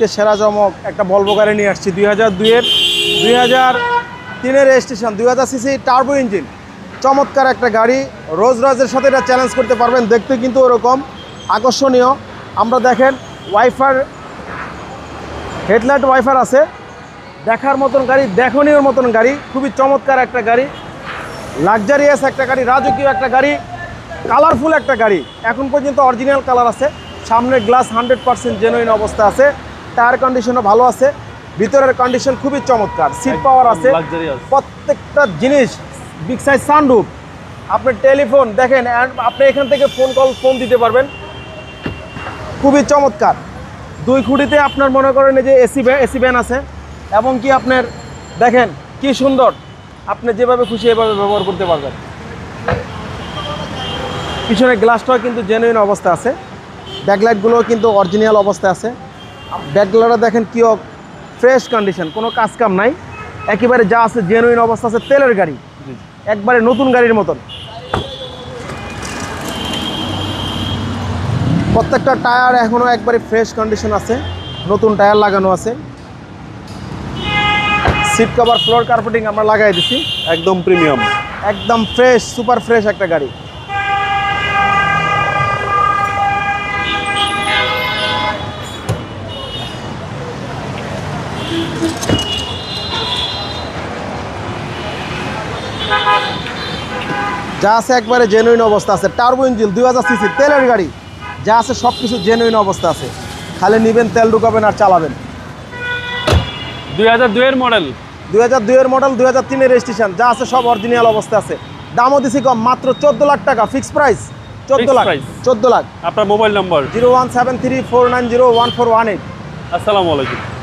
সেরা চমক একটা বলব গাড়ি নিয়ে আসছি। দুই হাজার দুইয়ের, দুই হাজার তিনের রেজিস্ট্রেশন দুই হাজার সিসি টার্বো ইঞ্জিন চমৎকার একটা গাড়ি। রোজ রজের সাথে এটা চ্যালেঞ্জ করতে পারবেন। দেখতে কিন্তু ওরকম। আকর্ষণীয়। আমরা দেখেন ওয়াইফার হেডলাইট ওয়াইফার আছে। দেখার মতন গাড়ি দেখনীয় মতন গাড়ি। খুবই চমৎকার একটা গাড়ি। লাক্সারিয়াস একটা গাড়ি, রাজকীয় একটা গাড়ি। কালারফুল একটা গাড়ি। এখন পর্যন্ত অরিজিনাল কালার আছে। সামনের গ্লাস হান্ড্রেড পার্সেন্ট জেনুইন অবস্থা আছে। টায়ার কন্ডিশনও ভালো আছে ভিতরের কন্ডিশন খুবই চমৎকার সিট পাওয়ার আছে প্রত্যেকটা জিনিস বিগ সাইজ সানরুফ আপনার টেলিফোন দেখেন আপনি এখান থেকে ফোন কল ফোন দিতে পারবেন। খুবই চমৎকার। দুই খুঁটিতে আপনার মনে করেন এই যে এসি এসি ভ্যান আছে এবং কি আপনার দেখেন কি সুন্দর আপনি যেভাবে খুশি এভাবে ব্যবহার করতে পারবেন। পিছনের গ্লাসটাও কিন্তু জেনুইন অবস্থা আছে ব্যাকলাইটগুলোও কিন্তু অরিজিনাল অবস্থা আছে। ব্যাকলাইটটা দেখেন কি ফ্রেশ কন্ডিশন কোনো কাজ কাম নাই। একেবারে যা আছে জেনুইন অবস্থা আছে তেলের গাড়ি। একবারে নতুন গাড়ির মতন। প্রত্যেকটা টায়ার এখনও একবারে ফ্রেশ কন্ডিশন আছে। নতুন টায়ার লাগানো আছে। সিট কভার ফ্লোর কার্পেটিং আমরা লাগাই দিছি। একদম প্রিমিয়াম একদম ফ্রেশ সুপার ফ্রেশ একটা গাড়ি। যা আছে একবারে জেনুইন অবস্থা আছে। টার্বো ইঞ্জিন দুই হাজার সিসি তেলের গাড়ি। যা আছে সব কিছু জেনুইন অবস্থা আছে। খালি নিবেন তেল ঢুকাবেন আর চালাবেন। দুই হাজার দুইয়ের মডেল দুই হাজার দুইয়ের মডেল দুই হাজার তিনের রেজিস্ট্রেশন যা আছে সব অরিজিনাল অবস্থা আছে। দামও দিছি কম মাত্র চোদ্দ লাখ টাকা ফিক্স প্রাইস চোদ্দ লাখ। চোদ্দ লাখ। আপনার mobile number zero one seven three four nine zero one four one eight. আসসালামু আলাইকুম।